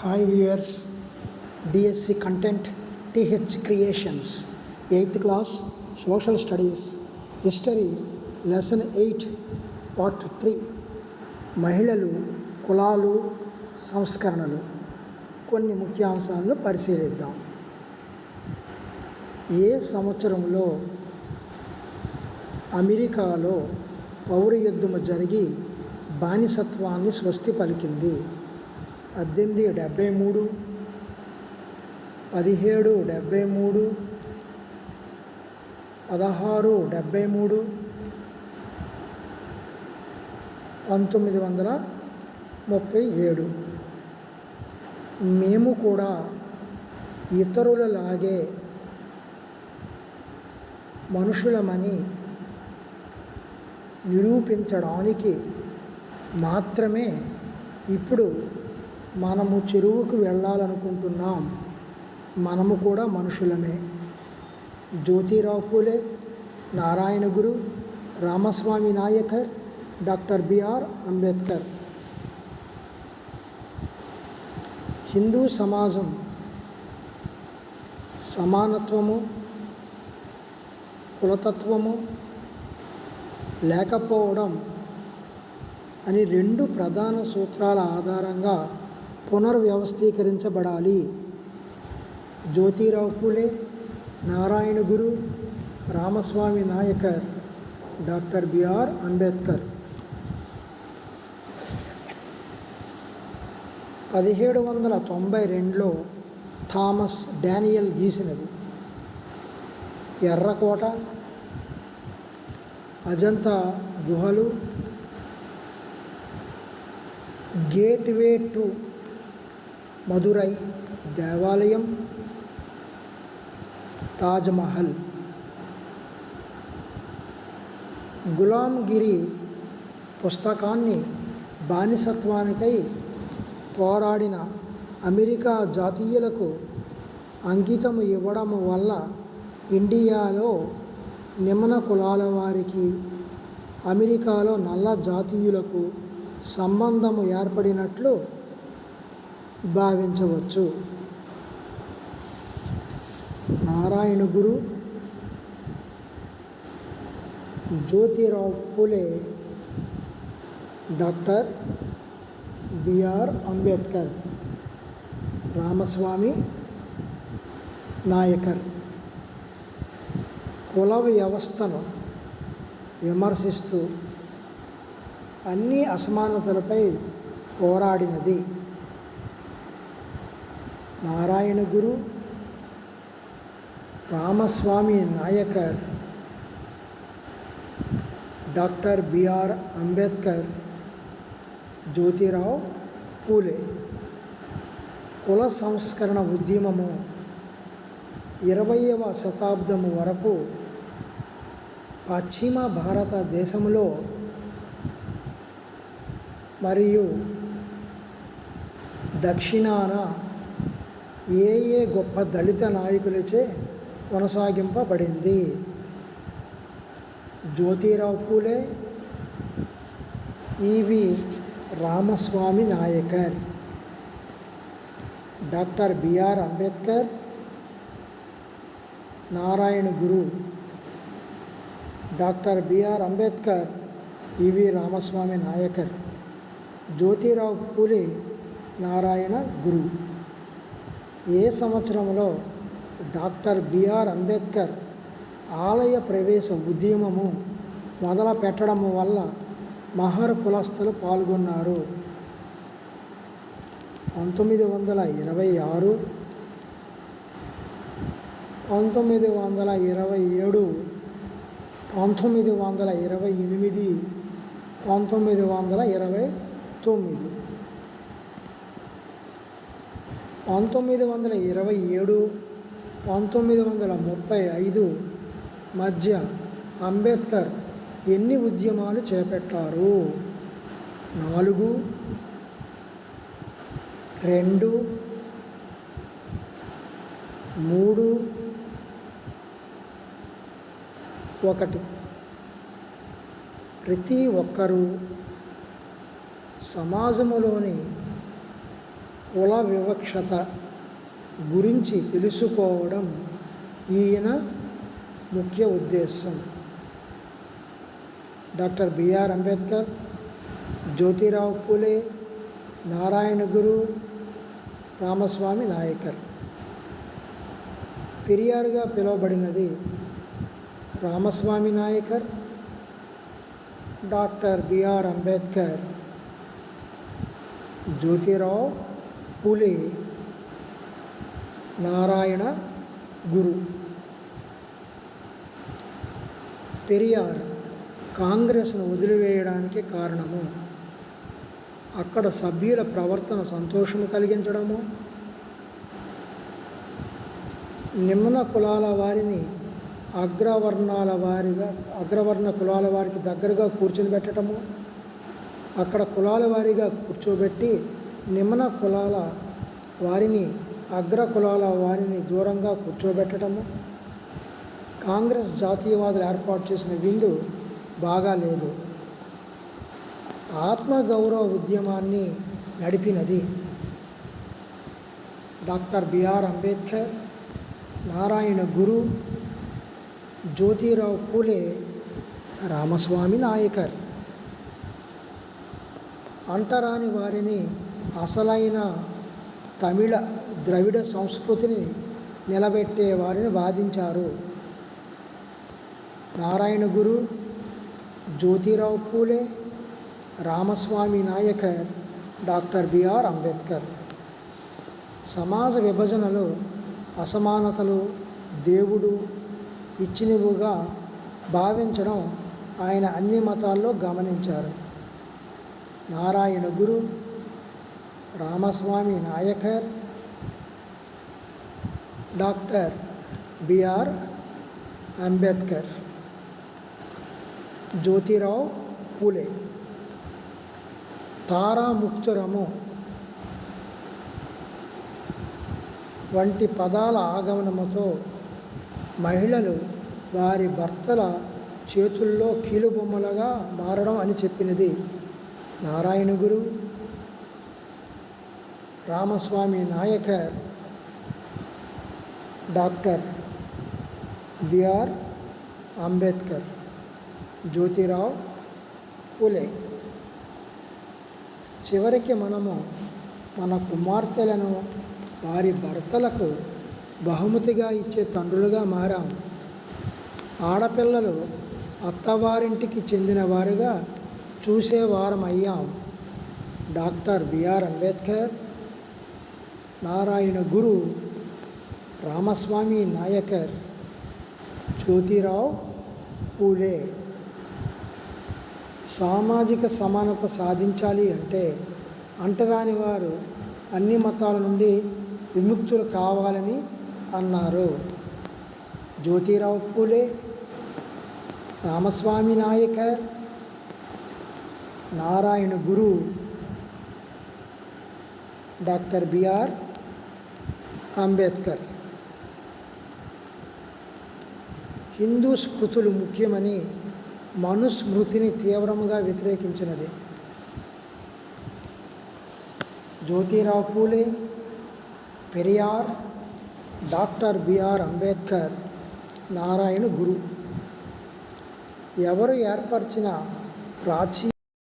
Hi viewers DSC content TH creations eighth class social studies history lesson eight part three మహిళలు కులాలు సంస్కరణలు. కొన్ని ముఖ్యాంశాలను పరిశీలిద్దాం. ఏ సంవత్సరంలో అమెరికాలో పౌర యుద్ధము జరిగి బానిసత్వాన్ని స్వస్తి పలికింది? పద్దెనిమిది డెబ్భై మూడు పదిహేడు డెబ్భై మూడు పదహారు డెబ్భై మూడు పంతొమ్మిది వందల ముప్పై ఏడు. మేము కూడా ఇతరులలాగే మనుషులమని నిరూపించడానికి మాత్రమే ఇప్పుడు మనము చెరువుకు వెళ్ళాలనుకుంటున్నాం మనము కూడా మనుషులమే. Jyotirao Phule Narayana Guru Ramaswamy Naicker doctor BR Ambedkar. Hindu సమాజం సమానత్వము కులతత్వము లేకపోవడం అని రెండు ప్రధాన సూత్రాల ఆధారంగా పునర్వ్యవస్థీకరించబడాలి. Jyotirao Phule Narayana Guru Ramaswamy Naicker doctor BR Ambedkar. పదిహేడు వందల తొంభై రెండులో థామస్ డానియల్ గీసినది. ఎర్రకోట అజంతా గుహలు గేట్వే టు మధురై దేవాలయం తాజ్మహల్. గులాంగిరి పుస్తకాన్ని బానిసత్వానికై పోరాడిన అమెరికా జాతీయులకు అంకితం ఇవ్వడం వల్ల ఇండియాలో నిమ్న కులాల వారికి అమెరికాలో నల్ల జాతీయులకు సంబంధము ఏర్పడినట్లు భావించవచ్చు. Narayana Guru Jyotirao Phule doctor BR Ambedkar Ramaswamy Naicker. కుల వ్యవస్థను విమర్శిస్తూ అన్ని అసమానతలపై పోరాడినది. Narayana Guru Ramaswamy Naicker doctor BR Ambedkar Jyotirao Phule. కుల సంస్కరణ ఉద్యమము ఇరవయవ శతాబ్దము వరకు పశ్చిమ భారతదేశంలో మరియు దక్షిణాన ఏ ఏ గొప్ప దళిత నాయకులచే కొనసాగింపబడింది? Jyotirao Phule EV Ramaswamy Naicker. Doctor BR Ambedkar Narayana Guru. Doctor BR Ambedkar EV Ramaswamy Naicker. Jyotirao Phule Narayana Guru. ఏ సంవత్సరంలో డాక్టర్ బిఆర్ అంబేద్కర్ ఆలయ ప్రవేశ ఉద్యమము మొదలు పెట్టడం వల్ల మహర్ కులస్తులు పాల్గొన్నారు? పంతొమ్మిది వందల ఇరవై ఆరు పంతొమ్మిది వందల ఇరవై ఏడు పంతొమ్మిది వందల ఇరవై ఎనిమిది పంతొమ్మిది వందల ఇరవై తొమ్మిది. పంతొమ్మిది వందల ఇరవై ఏడు పంతొమ్మిది వందల ముప్పై ఐదు మధ్య అంబేద్కర్ ఎన్ని ఉద్యమాలు చేపట్టారు? నాలుగు రెండు మూడు ఒకటి. ప్రతి ఒక్కరూ సమాజములోని కుల వివక్షత గురించి తెలుసుకోవడం ఈయన ముఖ్య ఉద్దేశం. Doctor BR Ambedkar Jyotirao Phule Narayana Guru Ramaswamy Naicker. పెరియారుగా పిలువబడినది రామస్వామి నాయకర్ డాక్టర్ బిఆర్ అంబేద్కర్. జ్యోతిరావు పులి నారాయణ గురు. పెరియార్ కాంగ్రెస్ను వదిలివేయడానికి కారణము? అక్కడ సభ్యుల ప్రవర్తన సంతోషము కలిగించడము? నిమ్న కులాల వారిని అగ్రవర్ణాల వారిగా అగ్రవర్ణ కులాల వారికి దగ్గరగా కూర్చొని పెట్టడము అక్కడ కులాల వారీగా కూర్చోబెట్టి నిమ్న కులాల వారిని అగ్ర కులాల వారిని దూరంగా కూర్చోబెట్టడము. కాంగ్రెస్ జాతీయవాదులు ఏర్పాటు చేసిన విందు బాగాలేదు ఆత్మగౌరవ ఉద్యమాన్ని నడిపినది డాక్టర్ బిఆర్ అంబేద్కర్ నారాయణ గురు జ్యోతిరావు పూలే రామస్వామి నాయకర్. అంటరాని వారిని అసలైన తమిళ ద్రవిడ సంస్కృతిని నిలబెట్టే వారిని వాదించారు. Narayana Guru Jyotirao Phule Ramaswamy Naicker doctor BR Ambedkar. సమాజ విభజనలో అసమానతలు దేవుడు ఇచ్చినవుగా భావించడం ఆయన అన్ని మతాల్లో గమనించారు. Narayana Guru Ramaswamy Naicker doctor BR Ambedkar Jyotirao Phule. తారాముక్తురము వంటి పదాల ఆగమనముతో మహిళలు వారి భర్తల చేతుల్లో కీలుబొమ్మలుగా మారడం అని చెప్పినది నారాయణ గురు రామస్వామి నాయకర్ డాక్టర్ బిఆర్ అంబేద్కర్ జ్యోతిరావు పూలే. చివరికి మనము మన కుమార్తెలను వారి భర్తలకు బహుమతిగా ఇచ్చే తండ్రులుగా మారాం. ఆడపిల్లలు అత్తవారింటికి చెందిన వారుగా చూసేవారం అయ్యాం డాక్టర్ బిఆర్ అంబేద్కర్ నారాయణ గురు రామస్వామి నాయకర్ జ్యోతిరావు పూలే. సామాజిక సమానత సాధించాలి అంటే అంటరాని వారు అన్ని మతాల నుండి విముక్తులు కావాలని అన్నారు. Jyotirao Phule Ramaswamy Naicker Narayana Guru doctor BR Ambedkar. Hindu స్మృతులు ముఖ్యమని మనుస్మృతిని తీవ్రంగా వ్యతిరేకించినది. Jyotirao Phule Periyar doctor BR Ambedkar Narayana Guru. ఎవరు ఏర్పరిచిన ప్రాచీన